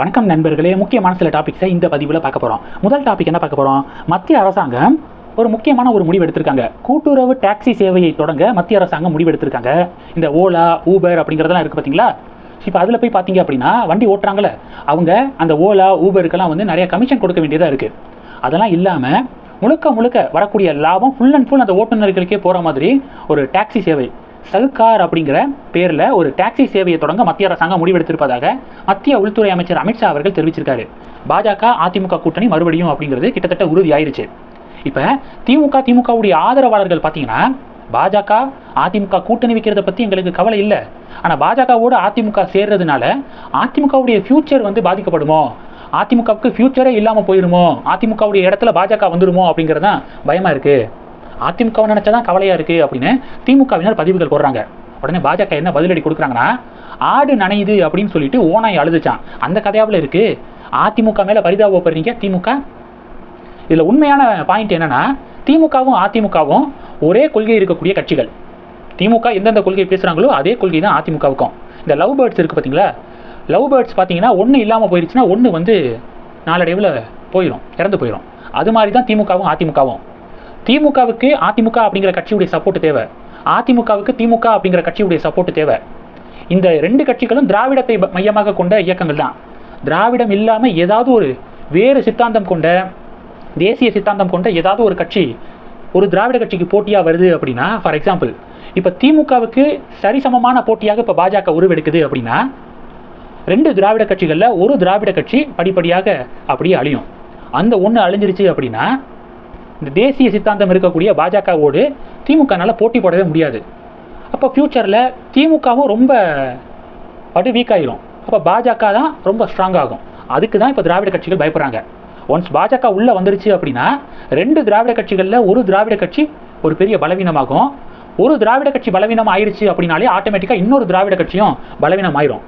வணக்கம் நண்பர்களே. முக்கியமான சில டாபிக்ஸை இந்த பதிவில் பார்க்க போகிறோம் முதல் டாபிக் என்ன பார்க்க போகிறோம் மத்திய அரசாங்கம் ஒரு முக்கியமான ஒரு முடிவு எடுத்திருக்காங்க. கூட்டுறவு டாக்ஸி சேவையை தொடங்க மத்திய அரசாங்கம் முடிவு எடுத்திருக்காங்க. இந்த ஓலா ஊபர் அப்படிங்கிறதெல்லாம் இருக்குது பார்த்தீங்களா இப்போ அதில் போய் பார்த்தீங்க அப்படின்னா வண்டி ஓட்டுறாங்களே அவங்க அந்த ஓலா ஊபருக்கெல்லாம் வந்து நிறைய கமிஷன் கொடுக்க வேண்டியதாக இருக்குது அதெல்லாம் இல்லாமல் முழுக்க முழுக்க வரக்கூடிய லாபம் ஃபுல் அண்ட் ஃபுல் அந்த ஓட்டுநர்களுக்கே போகிற மாதிரி ஒரு டாக்ஸி சேவை சல்கார் அப்படிங்கிற பேரில் ஒரு டாக்ஸி சேவையை தொடங்க மத்திய அரசாங்கம் முடிவெடுத்திருப்பதாக மத்திய உள்துறை அமைச்சர் அமித்ஷா அவர்கள் தெரிவிச்சிருக்காரு. பாஜக அதிமுக கூட்டணி மறுபடியும் அப்படிங்கிறது கிட்டத்தட்ட உறுதியாயிருச்சு. இப்போ திமுக திமுகவுடைய ஆதரவாளர்கள் பார்த்தீங்கன்னா பாஜக அதிமுக கூட்டணி வைக்கிறத பற்றி எங்களுக்கு கவலை இல்லை. ஆனால் பாஜகவோடு அதிமுக சேர்றதுனால அதிமுகவுடைய ஃபியூச்சர் வந்து பாதிக்கப்படுமோ? அதிமுகவுக்கு ஃபியூச்சரே இல்லாமல் போயிருமோ? அதிமுகவுடைய இடத்துல பாஜக வந்துடுமோ அப்படிங்கிறது தான் பயமாக இருக்குது அதிமுகவை நினச்சா தான் கவலையாக இருக்குது அப்படின்னு திமுகவினர் பதிவுகள் போடுறாங்க. உடனே பாஜக என்ன பதிலடி கொடுக்குறாங்கன்னா ஆடு நனையுது அப்படின்னு சொல்லிட்டு ஓனாய் அழுதுச்சான் அந்த கதையாவில் இருக்குது அதிமுக மேலே பரிதாபப்படுறீங்க திமுக. இதில் உண்மையான பாயிண்ட் என்னன்னா திமுகவும் அதிமுகவும் ஒரே கொள்கை இருக்கக்கூடிய கட்சிகள். திமுக எந்தெந்த கொள்கை பேசுகிறாங்களோ அதே கொள்கை தான் அதிமுகவுக்கும். இந்த லவ் பேர்ட்ஸ் இருக்குது பார்த்தீங்களா லவ் பேர்ட்ஸ் பார்த்தீங்கன்னா ஒன்று இல்லாமல் போயிருச்சுன்னா ஒன்று வந்து நாளடைவில் போயிடும் இறந்து போயிடும் அது மாதிரி தான் திமுகவும் அதிமுகவும். திமுகவுக்கு அதிமுக அப்படிங்கிற கட்சியுடைய சப்போர்ட் தேவை. அதிமுகவுக்கு திமுக அப்படிங்கிற கட்சியுடைய சப்போர்ட் தேவை. இந்த ரெண்டு கட்சிகளும் திராவிடத்தை மையமாக கொண்ட இயக்கங்கள் தான். திராவிடம் இல்லாமல் ஏதாவது ஒரு வேறு சித்தாந்தம் கொண்ட தேசிய சித்தாந்தம் கொண்ட ஏதாவது ஒரு கட்சி ஒரு திராவிட கட்சிக்கு போட்டியாக வருது அப்படின்னா ஃபார் எக்ஸாம்பிள் இப்போ திமுகவுக்கு சரிசமமான போட்டியாக இப்போ பாஜக உருவெடுக்குது அப்படின்னா ரெண்டு திராவிட கட்சிகளில் ஒரு திராவிட கட்சி படிப்படியாக அப்படியே அழியும். அந்த ஒன்று அழிஞ்சிருச்சு அப்படின்னா இந்த தேசிய சித்தாந்தம் இருக்கக்கூடிய பாஜகவோடு திமுகனால் போட்டி போடவே முடியாது. அப்போ ஃப்யூச்சரில் திமுகவும் ரொம்ப படு வீக் ஆகிரும் அப்போ பாஜக தான் ரொம்ப ஸ்ட்ராங் ஆகும். அதுக்கு தான் இப்போ திராவிட கட்சிகள் பயப்படுறாங்க. ஒன்ஸ் பாஜக உள்ளே வந்துருச்சு அப்படின்னா ரெண்டு திராவிட கட்சிகளில் ஒரு திராவிட கட்சி ஒரு பெரிய பலவீனமாகும். ஒரு திராவிட கட்சி பலவீனம் ஆயிடுச்சு அப்படின்னாலே ஆட்டோமேட்டிக்காக இன்னொரு திராவிட கட்சியும் பலவீனம் ஆயிரும்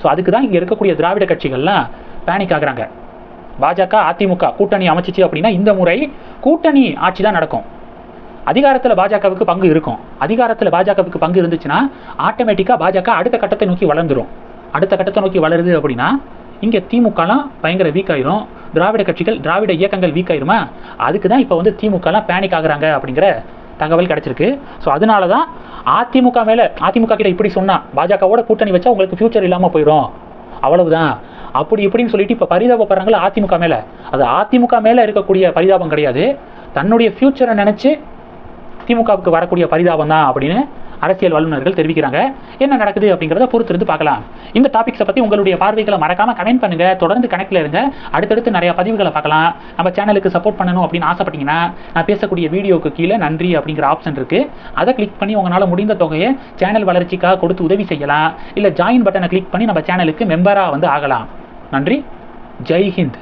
ஸோ அதுக்கு தான் இங்கே இருக்கக்கூடிய திராவிட கட்சிகள்லாம் பேனிக் ஆகுறாங்க. பாஜக அதிமுக கூட்டணி அமைச்சிச்சு அப்படின்னா இந்த முறை கூட்டணி ஆட்சி தான் நடக்கும். அதிகாரத்தில் பாஜகவுக்கு பங்கு இருக்கும். அதிகாரத்தில் பாஜகவுக்கு பங்கு இருந்துச்சுன்னா ஆட்டோமேட்டிக்காக பாஜக அடுத்த கட்டத்தை நோக்கி வளர்ந்துரும். அடுத்த கட்டத்தை நோக்கி வளருது அப்படின்னா இங்கே திமுகலாம் பயங்கர வீக் ஆயிரும். திராவிட கட்சிகள் திராவிட இயக்கங்கள் வீக் ஆயிருமா? அதுக்கு தான் இப்போ வந்து திமுகலாம் பேனிக் ஆகுறாங்க அப்படிங்கிற தகவல் கிடச்சிருக்கு. ஸோ அதனால தான் அதிமுக மேலே அதிமுக கிட்ட இப்படி சொன்னால் பாஜகவோட கூட்டணி வச்சா உங்களுக்கு ஃபியூச்சர் இல்லாமல் போயிடும் அவ்வளவுதான். அப்படி இப்படின்னு சொல்லிட்டு இப்போ பரிதாபப்படுறாங்களா அதிமுக மேலே. அது அதிமுக மேலே இருக்கக்கூடிய பரிதாபம் கிடையாது. தன்னுடைய ஃப்யூச்சரை நினச்சி திமுகவுக்கு வரக்கூடிய பரிதாபம் தான் அப்படின்னு அரசியல் வல்லுநர்கள் தெரிவிக்கிறாங்க. என்ன நடக்குது அப்படிங்கிறத பொறுத்திருந்து பார்க்கலாம். இந்த டாபிக்ஸை பற்றி உங்களுடைய பார்வைகளை மறக்காமல் கமெண்ட் பண்ணுங்க. தொடர்ந்து கணக்கில் இருங்க. அடுத்தடுத்து நிறைய பதிவுகளை பார்க்கலாம். நம்ம சேனலுக்கு சப்போர்ட் பண்ணணும் அப்படின்னு ஆசைப்பட்டீங்கன்னா நான் பேசக்கூடிய வீடியோக்கு கீழே நன்றி அப்படிங்கிற ஆப்ஷன் இருக்குது அதை கிளிக் பண்ணி உங்களால் முடிந்த தொகையை சேனல் வளர்ச்சிக்காக கொடுத்து உதவி செய்யலாம். இல்லை ஜாயின் பட்டனை கிளிக் பண்ணி நம்ம சேனலுக்கு மெம்பராக வந்து ஆகலாம். நன்றி. ஜெய் ஹிந்த்.